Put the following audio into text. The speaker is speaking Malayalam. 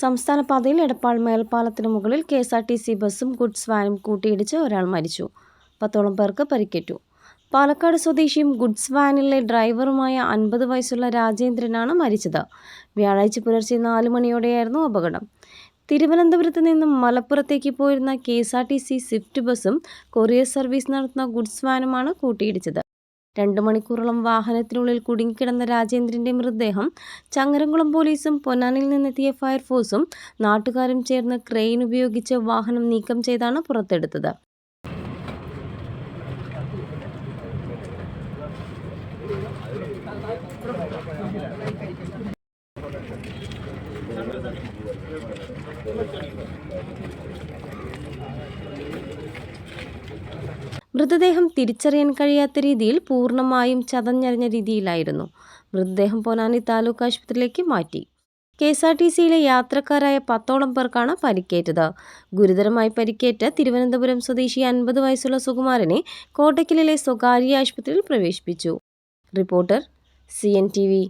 സംസ്ഥാന പാതയിൽ എടപ്പാൾ മേൽപ്പാലത്തിന് മുകളിൽ K S R T C ബസ്സും ഗുഡ്സ് വാനും കൂട്ടിയിടിച്ച് ഒരാൾ മരിച്ചു. പത്തോളം പേർക്ക് പരിക്കേറ്റു. പാലക്കാട് സ്വദേശിയും ഗുഡ്സ് വാനിലെ ഡ്രൈവറുമായ അൻപത് വയസ്സുള്ള രാജേന്ദ്രനാണ് മരിച്ചത്. വ്യാഴാഴ്ച പുലർച്ചെ നാല് മണിയോടെയായിരുന്നു അപകടം. തിരുവനന്തപുരത്ത് നിന്നും മലപ്പുറത്തേക്ക് പോയിരുന്ന K S R T C swift ബസ്സും കൊറിയർ സർവീസ് നടത്തുന്ന ഗുഡ്സ് വാനുമാണ് കൂട്ടിയിടിച്ചത്. രണ്ട് മണിക്കൂറോളം വാഹനത്തിനുള്ളിൽ കുടുങ്ങിക്കിടന്ന രാജേന്ദ്രന്റെ മൃതദേഹം ചങ്ങരംകുളം പോലീസും പൊന്നാനിൽ നിന്നെത്തിയ ഫയർഫോഴ്സും നാട്ടുകാരും ചേർന്ന് ക്രെയിൻ ഉപയോഗിച്ച് വാഹനം നീക്കം ചെയ്താണ് പുറത്തെടുത്തത്. മൃതദേഹം തിരിച്ചറിയാൻ കഴിയാത്ത രീതിയിൽ പൂർണമായും ചതഞ്ഞറിഞ്ഞ രീതിയിലായിരുന്നു. മൃതദേഹം പൊനാനി താലൂക്ക് ആശുപത്രിയിലേക്ക് മാറ്റി. കെ എസ് ആർ ടി സിയിലെ യാത്രക്കാരായ പത്തോളം പേർക്കാണ് പരിക്കേറ്റത്. ഗുരുതരമായി പരിക്കേറ്റ തിരുവനന്തപുരം സ്വദേശി അൻപത് വയസ്സുള്ള സുകുമാരനെ കോട്ടയ്ക്കലിലെ സ്വകാര്യ ആശുപത്രിയിൽ പ്രവേശിപ്പിച്ചു. Reporter C N T V.